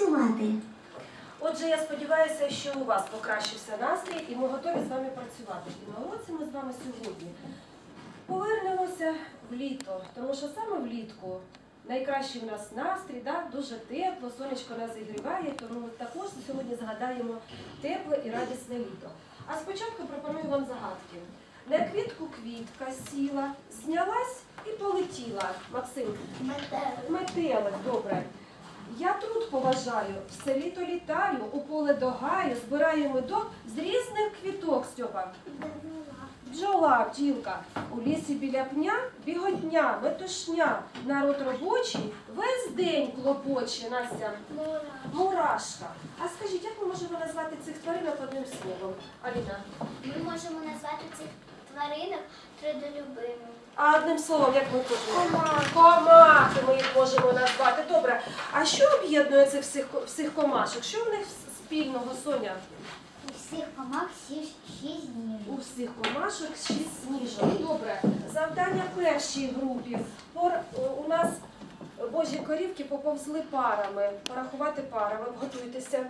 працювати. Отже, я сподіваюся, що у вас покращився настрій, і ми готові з вами працювати. І на уроці ми з вами сьогодні повернемося в літо, тому що саме влітку найкращий в нас настрій, да? дуже тепло, сонечко нас зігріває, тому також сьогодні згадаємо тепле і радісне літо. А спочатку пропоную вам загадки. На квітку квітка сіла, знялась і полетіла. Максим, Метелик, добре. Я труд поважаю, все літо літаю, у поле догаю, збираю медок з різних квіток, Стьопа. Бджола, бджілка, у лісі біля пня, біготня, метушня, народ робочий, весь день клопоче, Настя. Мурашка. А скажіть, як ми можемо назвати цих тваринок одним словом? Аліна. Ми можемо назвати цих тваринок трудолюбими. А одним словом, як ми кажемо? Комахи ми їх можемо назвати. Добре. А що об'єднує цих всіх, всіх комашок? Що в них спільного, Соня? У всіх комах шість, шість У всіх комашок шість сніжок. Добре. Завдання першій групі. Пор, у нас божі корівки поповзли парами. Порахувати парами, готуйтеся.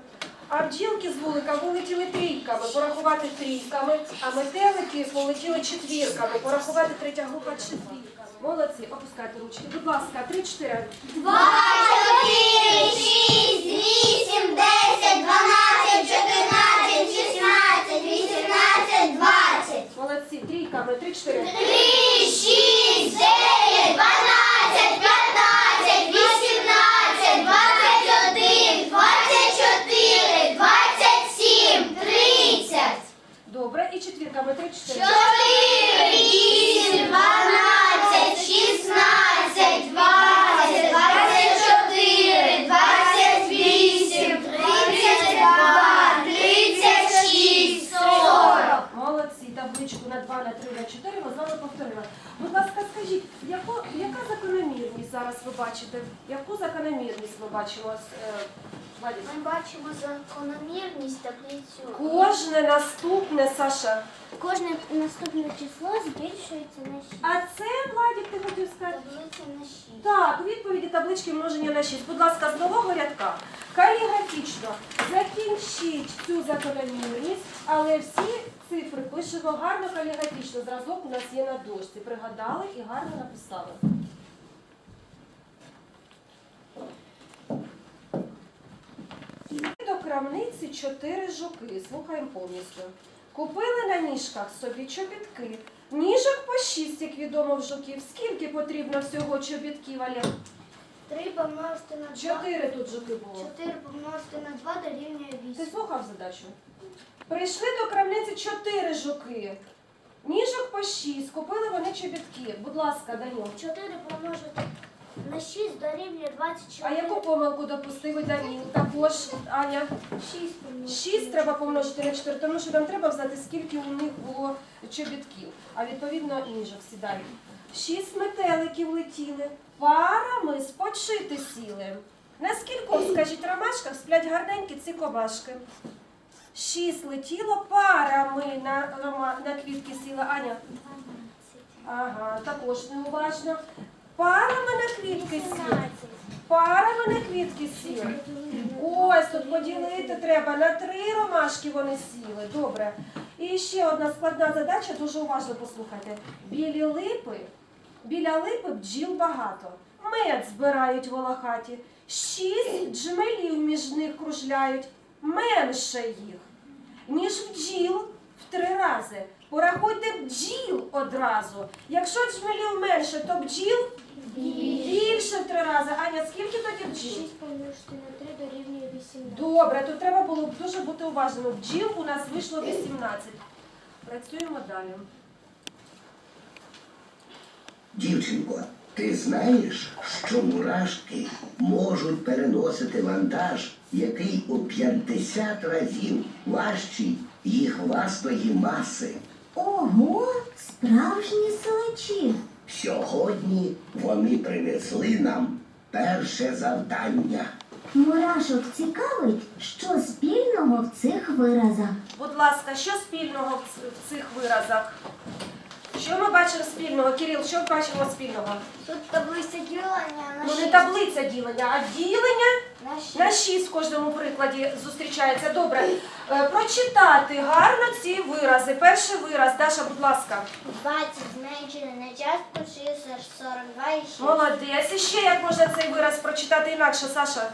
А бджілки з вулика вилетіли трійками, порахувати трійками, а метелики полетіли четвірками, порахувати третя група четвірками. Молодці, опускайте ручки. Будь ласка, три-чотири. Два, чотири, шість, вісім, десять, дванадцять, чотирнадцять, шістнадцять, вісімнадцять, двадцять. Молодці, трійками, три-чотири. Три, шість, дев'ять, дванадцять, п'ятнадцять, вісімнадцять, двадцять один, двадцять чотири, двадцять сім, тридцять. Добре, і три-чотири. Чотири, вісім, дванадцять, шістнадцять, двадцять, двадцять чотири, двадцять вісім, тридцять два, тридцять шість, сорок. Молодці, табличку на 2, на 3, на 4 ми з вами повторили. Будь ласка, скажіть, яко, яка закономірність зараз ви бачите? Яку закономірність ми бачимо? Е? Ми бачимо закономірність таблицю. Кожне наступне, Саша. Кожне наступне число збільшується на 6. А це, Владик, ти хотів сказати? Таблиця на 6. Так, відповіді таблички множення на 6. Будь ласка, з нового рядка. Каліграфічно закінчіть цю закономірність, але всі цифри пишемо гарно каліграфічно. Зразок у нас є на дошці. Пригадали і гарно написали. До крамниці чотири жуки. Слухаємо повністю. Купили на ніжках собі чобітки. Ніжок по шість, як відомо в жуків. Скільки потрібно всього чобітків, Олег? 3 помножити на 2. Чотири тут жуки було. 4 помножити на 2 дорівнює 8. Ти слухав задачу? Прийшли до крамниці чотири жуки. Ніжок по шість. Купили вони чобітки. Будь ласка, Данил. 4 помножити на 6 дорівнює 24. А яку помилку допустив Данил? Також, Аня. 6 помножити. 6 треба помножити на 4, тому що нам треба знати, скільки у них було чобітків. А відповідно ніжок сідають. Шість метеликів летіли, парами спочити сіли. На скількох, скажіть, ромашках сплять гарненькі ці кобашки. Шість летіло парами на, рома- на квітки сіла. Аня. Ага, також неуважно. Парами на квітки сіли. 18. Парами на квітки сіли. Ось тут поділити треба. На три ромашки вони сіли. Добре. І ще одна складна задача, дуже уважно послухайте. Білі липи, біля липи бджіл багато. Мед збирають волохаті. Шість джмелів між них кружляють. Менше їх, ніж бджіл в три рази. Порахуйте бджіл одразу. Якщо джмелів менше, то бджіл більше в три рази. Аня, скільки тоді бджіл? 6 помножити на 3 дорівнює 18. Добре, тут треба було б дуже бути уважними. Бджіл у нас вийшло 18. Працюємо далі. Дівчинко, ти знаєш, що мурашки можуть переносити вантаж, який у 50 разів важчий їх власної маси. Ого, справжні силачі. Сьогодні вони принесли нам перше завдання. Мурашок цікавить, що спільного в цих виразах. Будь ласка, що спільного в цих виразах? Що ми бачимо спільного? Кирил, що бачимо спільного? Тут таблиця ділення на Ну не шість. таблиця ділення, а ділення На шість. на 6 в кожному прикладі зустрічається. Добре. Е, прочитати гарно ці вирази. Перший вираз, Даша, будь ласка. 20 зменшене 42,6. Молодець. І ще як можна цей вираз прочитати інакше, Саша?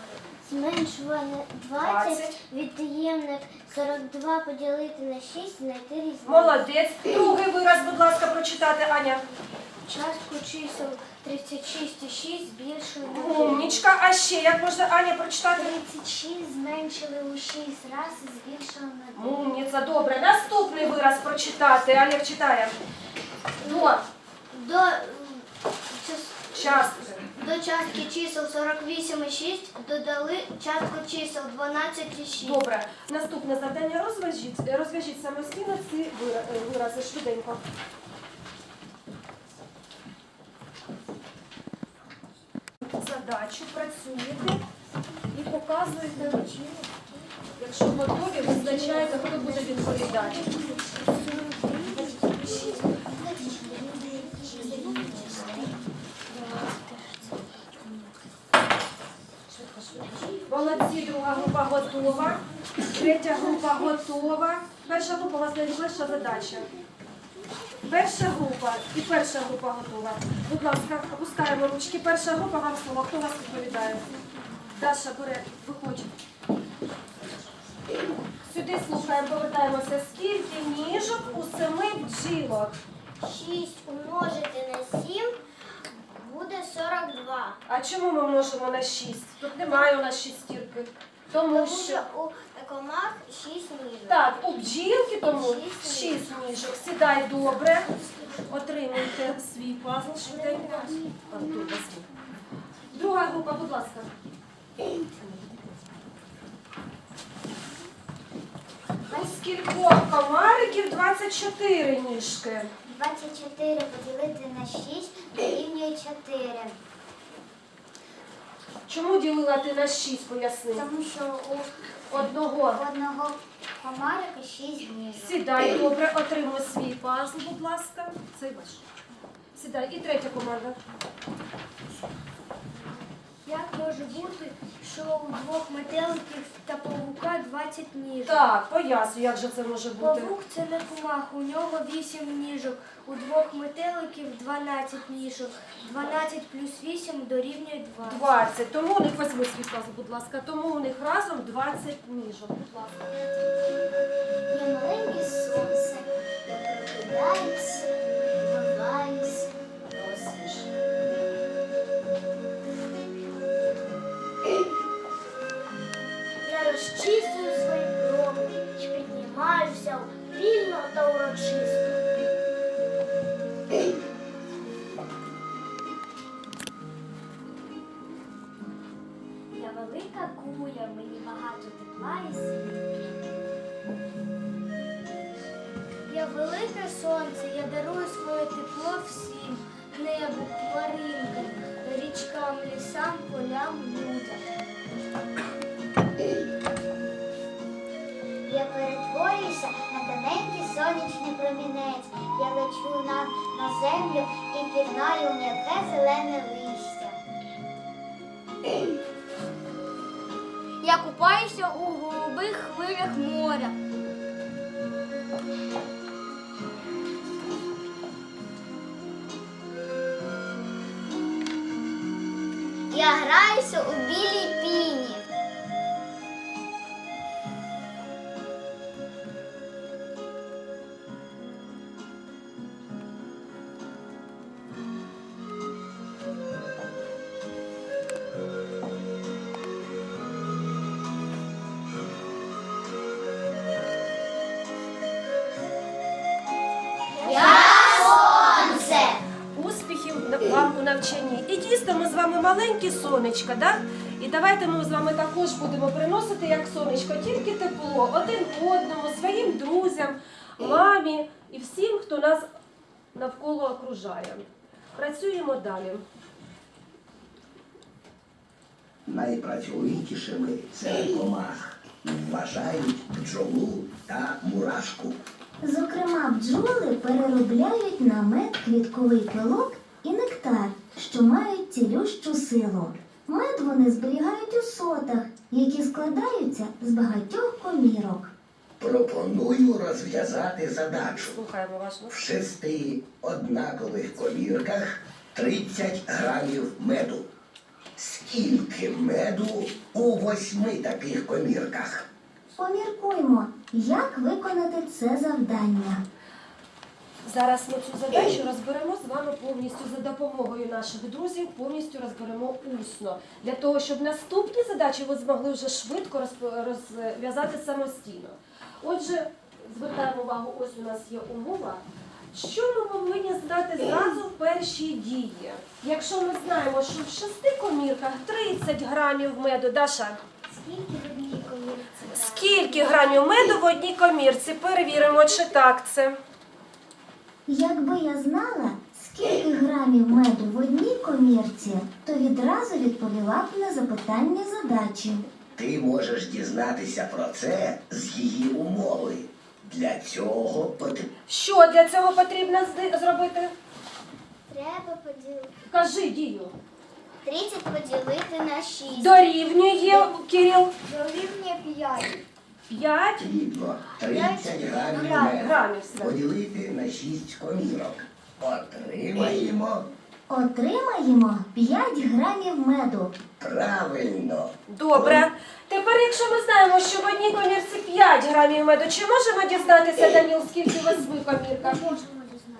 Зменшування 20, 20. від'ємник 42 поділити на 6, знайти різницю. Молодець. Другий вираз, будь ласка, прочитати, Аня. Частку чисел 36 і 6 збільшили на 3. Умнічка. А ще як можна Аня прочитати? 36 зменшили у 6 раз і збільшили на 2. Умніця, добре. Наступний вираз прочитати. Аня читає. До. До частки. до частки чисел 48 і 6 додали частку чисел 12 і 6. Добре. Наступне завдання розв'яжіть, розв'яжіть самостійно ці е, вирази швиденько. Задачу працюєте і показуєте. Якщо готові, визначаєте, хто буде відповідати. Молодці, друга група готова. Третя група готова. Перша група у вас найважча задача. Перша група і перша група готова. Будь ласка, опускаємо ручки. Перша група вам слово. Хто вас відповідає? Даша, бере, виходь. Сюди слухаємо, повертаємося. Скільки ніжок у семи бджілок? 6 умножити на 7 буде 42. А чому ми множимо на 6? Тут немає у нас шістірки. Тому Тому що. у комах 6 ніжок. Так, у бджілки тому Шість 6 ніжок. Сідай добре. Отримуйте свій пазл швиденько. Друга група, будь ласка. У скількох комариків 24 ніжки. 24 поділити на 6 дорівнює 4. Чому ділила ти на 6, поясни? Тому що у Одного. одного комарика 6 днів. Сідай добре, отримуй свій пазл, будь ласка. Це ваш. Сідай. І третя команда. Як може бути, що у двох метеликів та павука 20 ніжок? Так, поясню, як же це може бути. Павук це не комах, у нього 8 ніжок, у двох метеликів 12 ніжок. 12 плюс 8 дорівнює 20. 20. Тому у них возьми свій пазл, будь ласка. Тому у них разом 20 ніжок. Будь ласка. Я маленьке сонце, я прокидаюся, та урочисто. Я велика куля, мені багато тепла і світла. Я велике сонце, я дарую своє тепло всім, небу, тваринкам, річкам, лісам, полям, людям. Я тоненький сонячний промінець. Я лечу на, на землю і пірнаю м'яке зелене листя. Я купаюся у голубих хвилях моря. Я граюся у білій піні. У навчанні. І дійсно ми з вами маленькі сонечка, да? І давайте ми з вами також будемо приносити як сонечко, тільки тепло один одному, своїм друзям. мамі і всім, хто нас навколо окружає. Працюємо далі. Найпрацьовитішими серед комах вважають бджолу та мурашку. Зокрема, бджоли переробляють на мед квітковий пилок і нектар, що мають цілющу силу. Мед вони зберігають у сотах, які складаються з багатьох комірок. Пропоную розв'язати задачу. Слухаємо уважно. В шести однакових комірках 30 грамів меду. Скільки меду у восьми таких комірках? Поміркуймо, як виконати це завдання. Зараз ми цю задачу розберемо з вами повністю за допомогою наших друзів, повністю розберемо усно. Для того, щоб наступні задачі ви змогли вже швидко розв'язати самостійно. Отже, звертаємо увагу, ось у нас є умова. Що ми повинні знати зразу в першій дії? Якщо ми знаємо, що в шести комірках 30 грамів меду, Даша, Скільки в одній комірці? скільки грамів меду в одній комірці? Перевіримо, чи так це. Якби я знала, скільки грамів меду в одній комірці, то відразу відповіла б на запитання задачі. Ти можеш дізнатися про це з її умови. Для цього потрібно. Що для цього потрібно зди- зробити? Треба поділити. Кажи дію. 30 поділити на 6. Дорівнює Кирил Дорівнює 5. 5 Потрібно 30 грамів меду грамів. поділити на 6 комірок. Отримаємо Отримаємо 5 грамів меду. правильно. Добре. Тепер, якщо ми знаємо, що в одній комірці 5 грамів меду, чи можемо дізнатися, Даніл, скільки в восьми комірках? Можемо.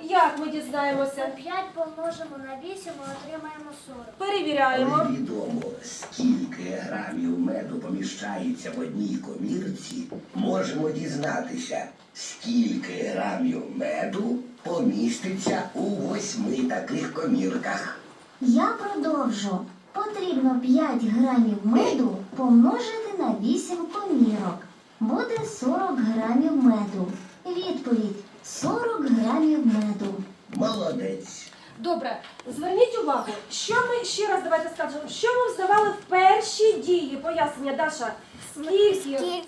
Як ми дізнаємося? 5 помножимо на 8 і отримаємо 40. Перевіряємо. Відомо, скільки грамів меду поміщається в одній комірці, можемо дізнатися, скільки грамів меду поміститься у восьми таких комірках. Я продовжу. Потрібно 5 грамів меду помножити на 8 комірок. Буде 40 грамів меду. Відповідь 40 грамів меду. Молодець. Добре, зверніть увагу, що ми ще раз давайте скажемо, що ми здавали в першій дії. Пояснення, Даша. Скільки?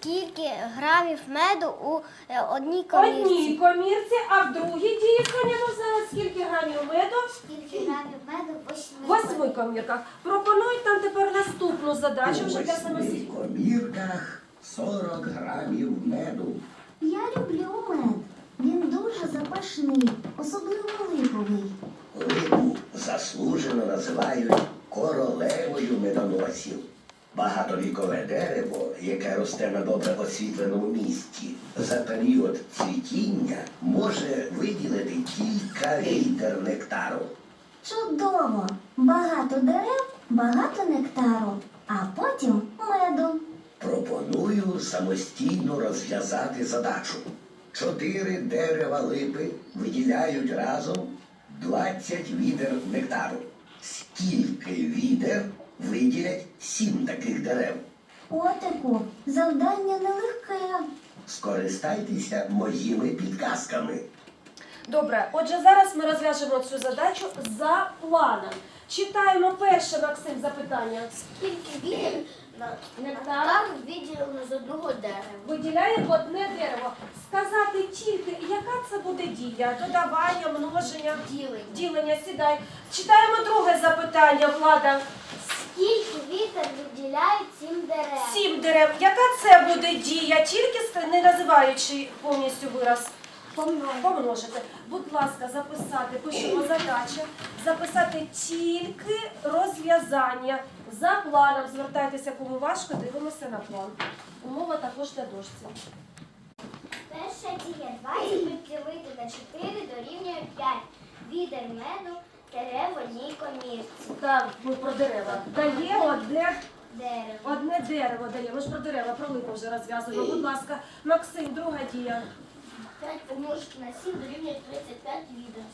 Скільки грамів меду у е, одній В одній комірці, а в другій дії ми знали, скільки грамів меду Скільки грамів меду в 8 в восьми комірках. Пропонують нам тепер наступну задачу У вже для восьми самостійного. комірках 40 грамів меду. Я люблю мед. Він дуже запашний, особливо липовий. Липу заслужено називають королевою медоносів. Багатовікове дерево, яке росте на добре освітленому місці, за період цвітіння може виділити кілька літер нектару. Чудово! Багато дерев, багато нектару, а потім меду. Пропоную самостійно розв'язати задачу. Чотири дерева липи виділяють разом 20 відер нектару. Скільки відер виділять сім таких дерев? Котику, завдання нелегке. Скористайтеся моїми підказками. Добре, отже, зараз ми розв'яжемо цю задачу за планом. Читаємо перше, Максим, запитання. Скільки відер Нектар виділено з одного дерева? виділяє одне дерево. Сказати тільки, яка це буде дія? Додавання, множення, Ділення. ділення, сідай. Читаємо друге запитання, Влада. Скільки вітер виділяють 7 дерев? Сім дерев. Яка це буде дія? Тільки ска- не називаючи повністю вираз. Помножити. Будь ласка, записати, пишемо задача, записати тільки розв'язання. За планом звертайтеся, кому важко, дивимося на план. Умова також на дошці. Перша дія 20 поділити на 4 дорівнює 5. Відер меду дерев в одній комірці. Так, ми про дерева. Дає одне, Дерево. одне дерево дає. Ми ж про дерева, про липу вже розв'язуємо. Будь ласка, Максим, друга дія. 5 помножити на 7 дорівнює 35 відер.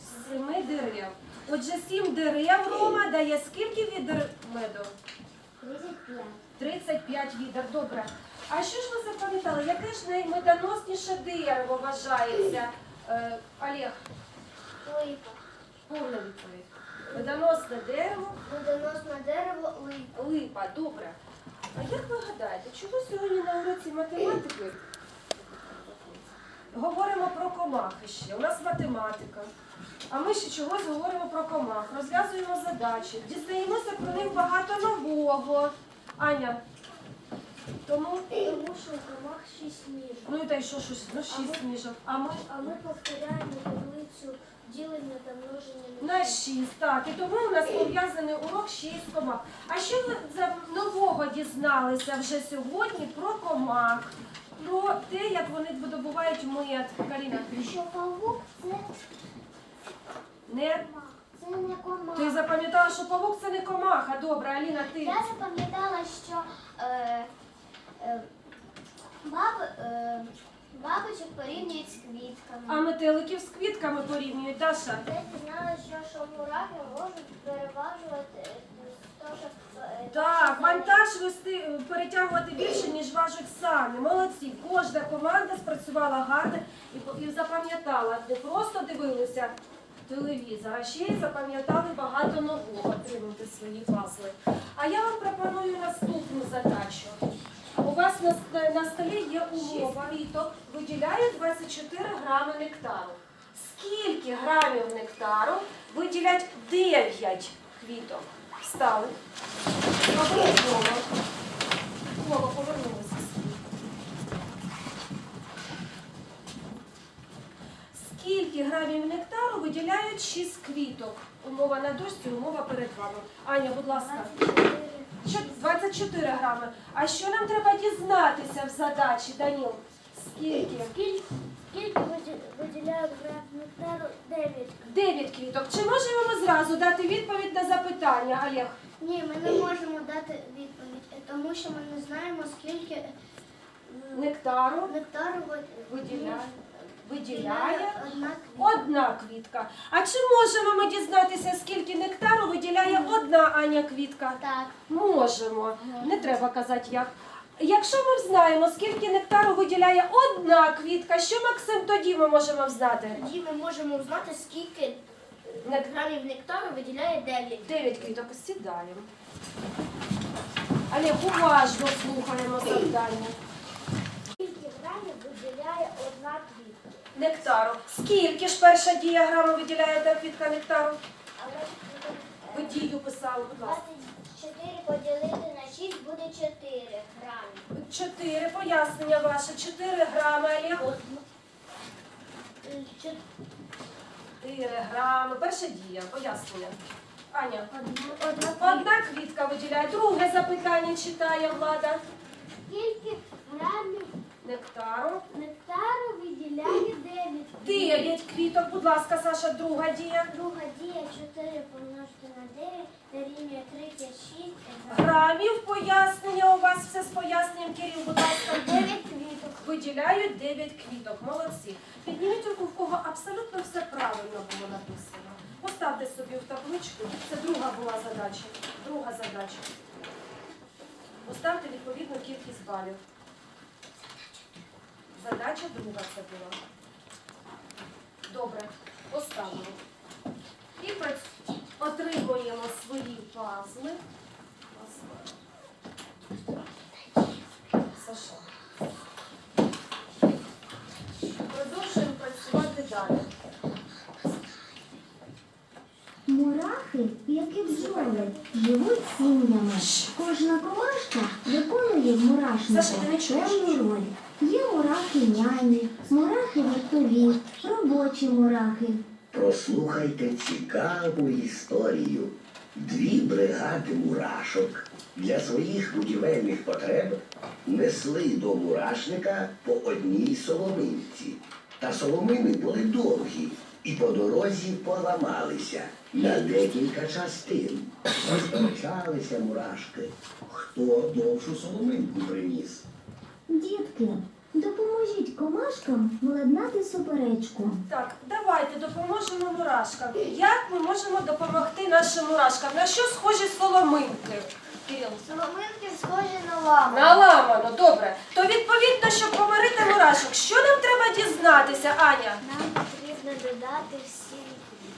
З Семи дерев. Отже, сім дерев Рома дає скільки відер меду? 35. 35 відер. Добре. А що ж ви запам'ятали? Яке ж наймедоносніше дерево вважається? Е, Олег, Липа. повна відповідь. Медоносне дерево Водоносне дерево липа. Липа, добре. А як ви гадаєте, чому сьогодні на уроці математики говоримо про комахи ще? У нас математика. А ми ще чогось говоримо про комах, розв'язуємо задачі, дізнаємося про них багато нового. Аня, тому, Тому що у комах шість ніжок. ну і та й що, щось, ну шість ніжок. А ми А ми повторяємо таблицю ділення та множення на шість, так. І тому у нас пов'язаний урок ще із комах. А що ви за нового дізналися вже сьогодні про комах? Про те, як вони видобувають мед. Каріна, Що павук це, не це не комах. ти запам'ятала, що павук це не комаха. Добре, Аліна, ти. Я запам'ятала, що е, е, баб, е, бабочок порівнюють з квітками. А метеликів з квітками порівнюють, Даша. Ти знала, що, що мурахи можуть переважувати е, то, що е, Так, вантаж вести, перетягувати більше, ніж важать самі. Молодці. Кожна команда спрацювала гарно і, і запам'ятала. Не просто дивилися телевізор, а ще й запам'ятали багато нового отримати свої пазли. А я вам пропоную наступну задачу. У вас на, на столі є умова. Квіток виділяє 24 грами нектару. Скільки грамів нектару виділять 9 квіток? Встали. Обов'язково. Вова, повернулися. Скільки грамів нектару виділяють 6 квіток? Умова на дошці, умова перед вами. Аня, будь ласка. 24 грами. А що нам треба дізнатися в задачі, Даніл? Скільки? Скільки виділяють грам нектару? Дев'ять. 9 квіток. Чи можемо ми зразу дати відповідь на запитання, Олег? Ні, ми не можемо дати відповідь, тому що ми не знаємо, скільки е, Нектару нектару ви- виділяє. Виділяє одна квітка. А чи можемо ми дізнатися, скільки нектару виділяє одна Аня квітка? Так. Можемо. Не треба казати як. Якщо ми знаємо, скільки нектару виділяє одна квітка, що Максим тоді ми можемо знати? Тоді ми можемо знати, скільки грамів нектару виділяє дев'ять. Дев'ять квіток сідаємо. Але уважно слухаємо завдання. Скільки грамів виділяє одна квітка? Нектару. Скільки ж перша діаграма виділяє одна квітка нектару? Ви дію писали, будь ласка. 24 поділити на 6 буде 4 грами. Чотири пояснення ваше. Чотири грами, Олег. Е, 4 грами. Перша дія, пояснення. Аня. Одна Одна квітка виділяє. Друге запитання читає влада. Скільки грамів Нектару. нектару виділяє 9? Дев'ять квіток, будь ласка, Саша, друга дія. Друга дія 4 помножити на 9 дорівнює 36 Грамів пояснення. У вас все з поясненням, Кирил, будь ласка. 9 квіток. Виділяють 9 квіток. Молодці. Підніміть руку, в кого абсолютно все правильно було написано. Поставте собі в табличку. Це друга була задача. Друга задача. Поставте відповідну кількість балів. Задача друга це була. Добре, поставимо. І отримуємо свої пазли. Саша. Продовжуємо працювати далі. Мурахи, як і бджоли, живуть сім'ями. Кожна комашка виконує в мурашнику певну роль. Є мурахи няні, мурахи вартові, робочі мурахи. Прослухайте цікаву історію. Дві бригади мурашок для своїх будівельних потреб несли до мурашника по одній соломинці. Та соломини були довгі і по дорозі поламалися на декілька частин. Розпочалися мурашки. Хто довшу соломинку приніс? Дітки, допоможіть комашкам владнати суперечку. Так, давайте допоможемо мурашкам. Як ми можемо допомогти нашим мурашкам? На що схожі соломинки? Кирил? Соломинки схожі на ламу. Наламано, добре. То відповідно, щоб помирити мурашок, що нам треба дізнатися, Аня? Нам потрібно додати всі.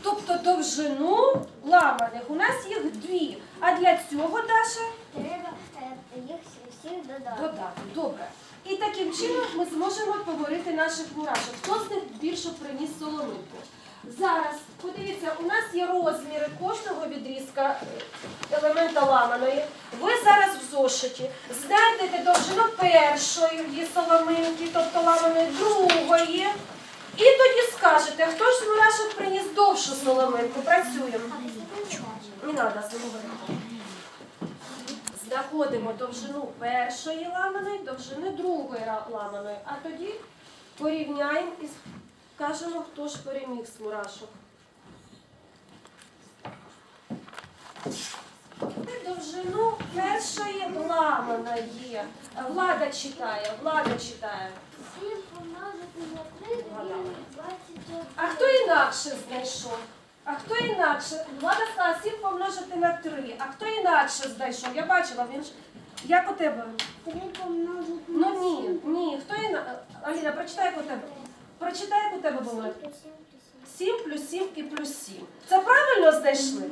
Тобто довжину ламаних у нас їх дві. А для цього, Даша, Треба е, їх всіх додати. додати. Добре. І таким чином ми зможемо поговорити наших мурашок. Хто з них більше приніс соломинку? Зараз, подивіться, у нас є розміри кожного відрізка е, елемента ламаної. Ви зараз в зошиті знайдете довжину першої соломинки, тобто ламаної другої. І тоді скажете, хто ж з мурашок приніс довшу соломинку. Працюємо. Не треба говорити. Знаходимо довжину першої ламаної, довжини другої ламаної, а тоді порівняємо і скажемо, хто ж переміг з мурашок. Довжину першої ламаної. Влада читає, влада читає. 7 помножити на 3 дорівнює 21. А хто інакше знайшов? А хто інакше? Влада сказала сім помножити на три. А хто інакше знайшов? Я бачила, він ж. Як у тебе? Три помножити Ну ні, ні. Хто інакше? Аліна, прочитай, як у тебе. Прочитай, як у тебе було. 7 плюс 7 і плюс 7. Це правильно знайшли?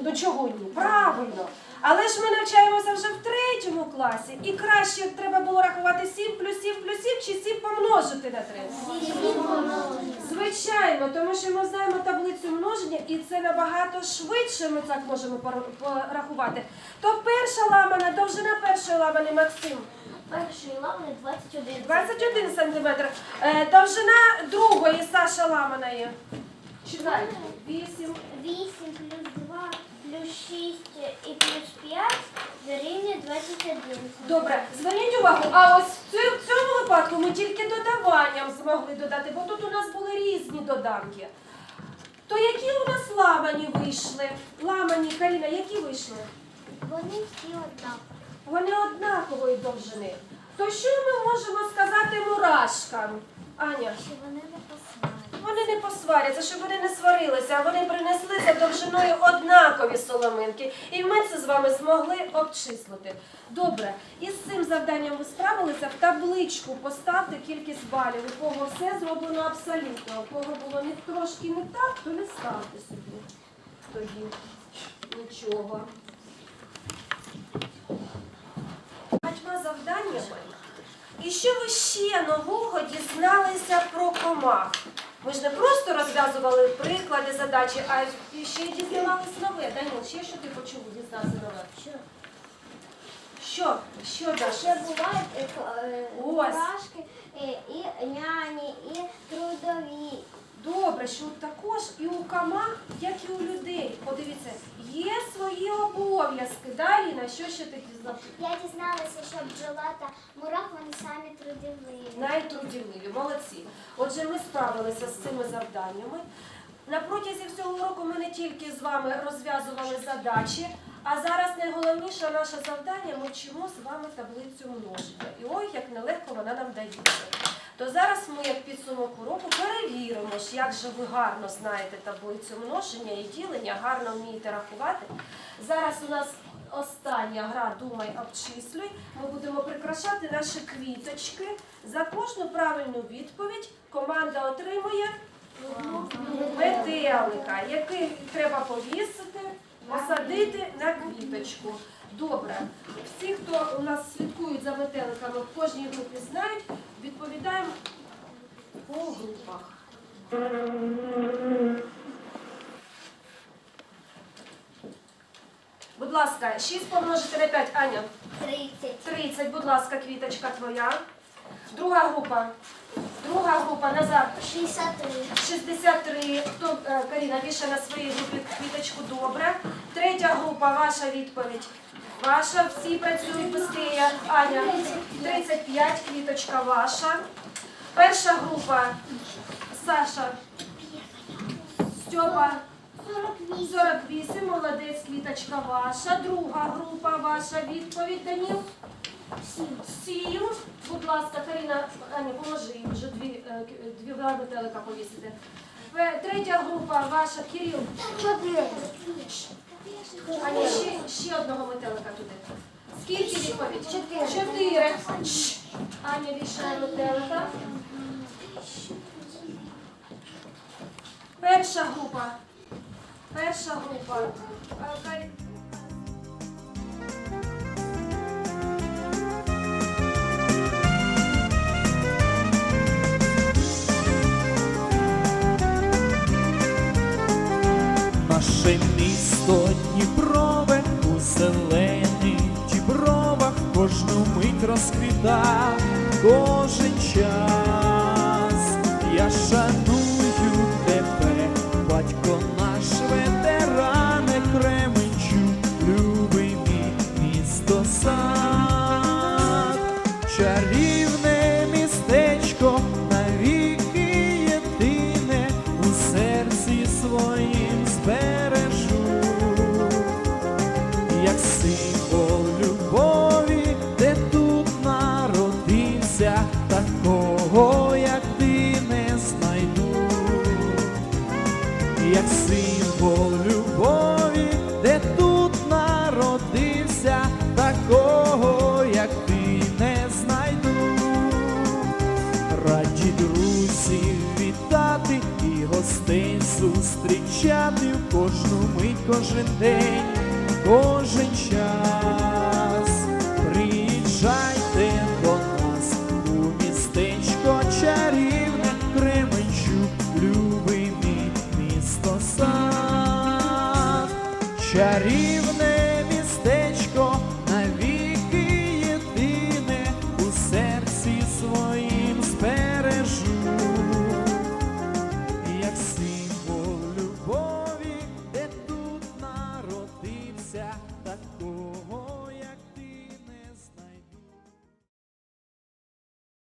До чого ні? Правильно. Але ж ми навчаємося вже в третьому класі. І краще треба було рахувати 7 плюс 7 плюс 7 чи 7 помножити на 3. Звичайно, тому що ми знаємо таблицю множення, і це набагато швидше ми так можемо порахувати. То перша ламана, довжина першої ламани, Максим, Першої ламани 21. 21 сантиметр. Е, довжина другої Саша ламаної. Читай. 8. 8 плюс 2 плюс 6 і плюс 5 дорівнює 21. Добре, зверніть увагу, а ось в цю- в цьому випадку ми тільки додаванням змогли додати, бо тут у нас були різні доданки. То які у нас ламані вийшли? Ламані, Каріна, які вийшли? Вони всі однакові. Вони однакової довжини. То що ми можемо сказати мурашкам? Аня, Що вони не посмають. Вони не посваряться, щоб вони не сварилися, вони принесли за довжиною однакові соломинки. І ми це з вами змогли обчислити. Добре, і з цим завданням ви справилися. В табличку поставте кількість балів, у кого все зроблено абсолютно, у кого було не трошки не так, то не ставте собі. Тоді нічого. Батьма завданнями. І що ви ще нового дізналися про комах? Ми ж не просто розв'язували приклади задачі, а ще й дізнавались нове. Даніл, ще що ти почув дізнався нове? Що? Що? Що Даша? Ще бувають е, к- е, Ось. е, і няні, і трудові. Добре, що також і у комах, як і у людей. Подивіться, є свої обов'язки. Да, Аліна, що ще ти дізнався? Я дізналася, що бджола та мурах вони самі трудові. Найтрудівливі, молодці. Отже, ми справилися з цими завданнями. На протязі всього року ми не тільки з вами розв'язували задачі, а зараз найголовніше наше завдання ми вчимо з вами таблицю множення. І ой, як нелегко вона нам дається. То зараз ми, як підсумок уроку, перевіримо, як же ви гарно знаєте таблицю множення і ділення, гарно вмієте рахувати. Зараз у нас остання гра Думай, обчислюй. Ми будемо прикрашати наші квіточки. За кожну правильну відповідь команда отримує метелика, який треба повісити, посадити на квіточку. Добре. Всі, хто у нас слідкують за метеликами, в кожній групі знають, відповідаємо по групах. Будь ласка, 6 помножити на 5, Аня. 30. 30, будь ласка, квіточка твоя. Друга група. Друга група назад. 63. 63. Хто е, Каріна віше на своїй групі квіточку добре. Третя група, ваша відповідь. Ваша, всі працюють швидше. Аня, 35, квіточка ваша. Перша група, Саша, Стьопа, 48. 48, молодець, квіточка ваша. Друга група, ваша відповідь, Даніл. Сім. Будь ласка, Каріна, Аня, поможи їм вже дві, е, дві метелика повісити. Е, Третя група ваша, Кирил. 4. Аня, ще, ще одного метелика туди. Скільки відповідь? Чотири. Чотири. Аня вішає метелика. Перша група. Перша група. Кожну зустрічати в кожну мить, кожен день, кожен час.